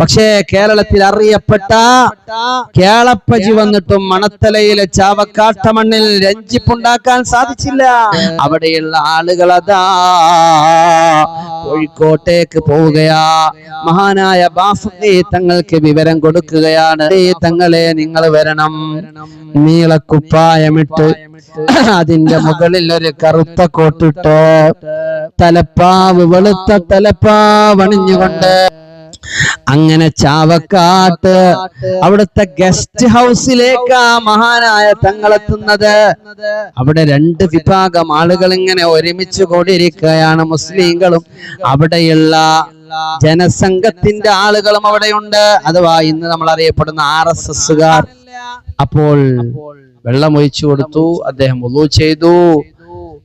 പക്ഷേ കേരളത്തിൽ അറിയപ്പെട്ട കേളപ്പജി വന്നിട്ടും മണത്തലയിലെ ചാവക്കാട്ട മണ്ണിൽ രഞ്ജിപ്പുണ്ടാക്കാൻ സാധിച്ചില്ല. അവിടെയുള്ള ആളുകൾ അതാ കോഴിക്കോട്ടേക്ക് പോവുകയാ. മഹാനായ ബാഫി തങ്ങൾക്ക് വിവരം കൊടുക്കുകയാണ്. തങ്ങളെ നിങ്ങൾ വരണം. നീളക്കുപ്പായമിട്ട് അതിന്റെ മുകളിൽ ഒരു കറുത്ത കോട്ടിട്ട് തലപ്പാവ് വെളുത്ത തലപ്പാവ് അണിഞ്ഞുകൊണ്ട് അങ്ങനെ ചാവക്കാട്ട് അവിടുത്തെ ഗസ്റ്റ് ഹൗസിലേക്കാ മഹാനായ തങ്ങളെത്തുന്നത്. അവിടെ രണ്ട് വിഭാഗം ആളുകൾ ഇങ്ങനെ ഒരുമിച്ച് കൂടിയിരിക്കുകയാണ് മുസ്ലിങ്ങളും. അവിടെയുള്ള ജനസംഘത്തിന്റെ ആളുകളും അവിടെയുണ്ട്. അഥവാ ഇന്ന് നമ്മൾ അറിയപ്പെടുന്ന ആർ എസ് എസ്സുകാർ. അപ്പോൾ വെള്ളം ഒഴിച്ചു കൊടുത്തു. അദ്ദേഹം ഉളു ചെയ്തു.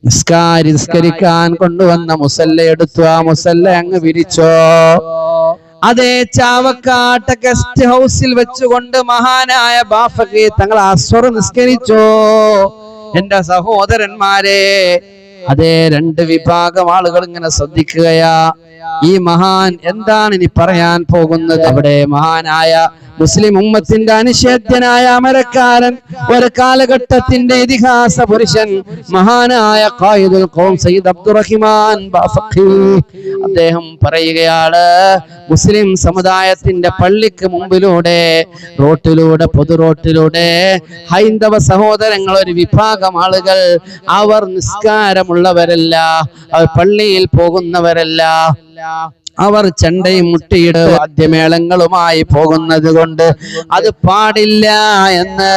നിസ്കാരിസ്കരിക്കാൻ കൊണ്ടുവന്ന മുസല്ല എടുത്തു. ആ മുസല്ല അങ്ങ് വിരിച്ചോ. അതേ ചാവക്കാട്ട ഗസ്റ്റ് ഹൗസിൽ വെച്ചുകൊണ്ട് മഹാനായ ബാഫക്ക് തങ്ങൾ അസ്വർ നിസ്കരിച്ചോ. എന്റെ സഹോദരന്മാരെ അതേ രണ്ട് വിഭാഗം ആളുകൾ ഇങ്ങനെ ശ്രദ്ധിക്കുകയാ. ഈ മഹാൻ എന്താണ് ഇനി പറയാൻ പോകുന്നത്? അവിടെ മഹാനായ മുസ്ലിം ഉമ്മത്തിന്റെ അനിഷേധ്യനായ അമരക്കാരൻ ഒരു കാലഘട്ടത്തിന്റെ ഇതിഹാസ പുരുഷൻ മഹാനായ ഖായിദുൽ ഖൗം സയ്യിദ് അബ്ദുറഹിമാൻ അദ്ദേഹം പറയുകയാണ് മുസ്ലിം സമുദായത്തിന്റെ പള്ളിക്ക് മുമ്പിലൂടെ റോട്ടിലൂടെ പൊതു റോട്ടിലൂടെ ഹൈന്ദവ സഹോദരങ്ങൾ ഒരു വിഭാഗം ആളുകൾ അവർ നിസ്കാരമുള്ളവരല്ല അവർ പള്ളിയിൽ പോകുന്നവരല്ല. അവർ ചെണ്ടയും മുട്ടിയിട്ട് വാദ്യമേളങ്ങളുമായി പോകുന്നത് കൊണ്ട് അത് പാടില്ല എന്ന്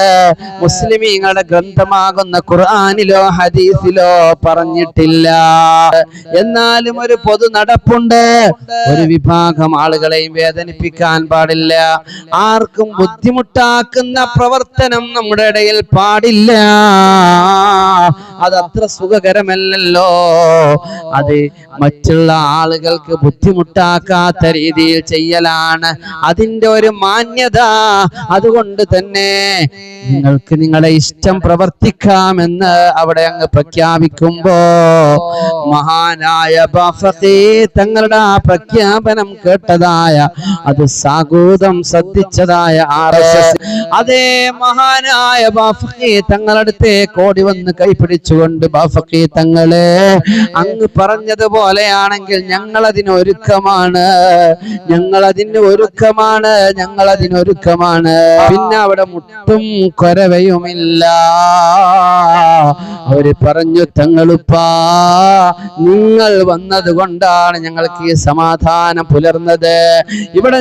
മുസ്ലിമീങ്ങളുടെ ഗ്രന്ഥമാകുന്ന ഖുർആാനിലോ ഹദീസിലോ പറഞ്ഞിട്ടില്ല. എന്നാലും ഒരു പൊതു നടപ്പുണ്ട്. ഒരു വിഭാഗം ആളുകളെയും വേദനിപ്പിക്കാൻ പാടില്ല. ആർക്കും ബുദ്ധിമുട്ടാക്കുന്ന പ്രവർത്തനം നമ്മുടെ ഇടയിൽ പാടില്ല. അത് അത്ര സുഖകരമല്ലല്ലോ. അത് മറ്റുള്ള ആളുകൾക്ക് ബുദ്ധിമുട്ടാക്കാത്ത രീതിയിൽ ചെയ്യലാണ്. അതിന്റെ ഒരു മാന്യത അതുകൊണ്ട് തന്നെ നിങ്ങൾക്ക് നിങ്ങളെ ഇഷ്ടം പ്രവർത്തിക്കാമെന്ന് അവിടെ അങ്ങ് പ്രഖ്യാപിക്കുമ്പോ മഹാനായ തങ്ങളുടെ ആ പ്രഖ്യാപനം കേട്ടതായ അത് സാഗൂതം ശ്രദ്ധിച്ചതായ ആർ എസ് എസ്. അതേ മഹാനായ തങ്ങളടുത്തേ കോടി വന്ന് ബാഫക്കി തങ്ങളെ അങ്ങ് പറഞ്ഞതുപോലെയാണെങ്കിൽ ഞങ്ങൾ അതിന് ഒരുക്കമാണ്. ഞങ്ങൾ അതിന് ഒരുക്കമാണ്. ഞങ്ങൾ അതിന് ഒരുക്കമാണ്. പിന്നെ അവിടെ മുട്ടും കൊരവയുമില്ല. അവർ പറഞ്ഞു തങ്ങളുപ്പാ നിങ്ങൾ വന്നത് കൊണ്ടാണ് ഞങ്ങൾക്ക് ഈ സമാധാനം പുലർന്നത്. ഇവിടെ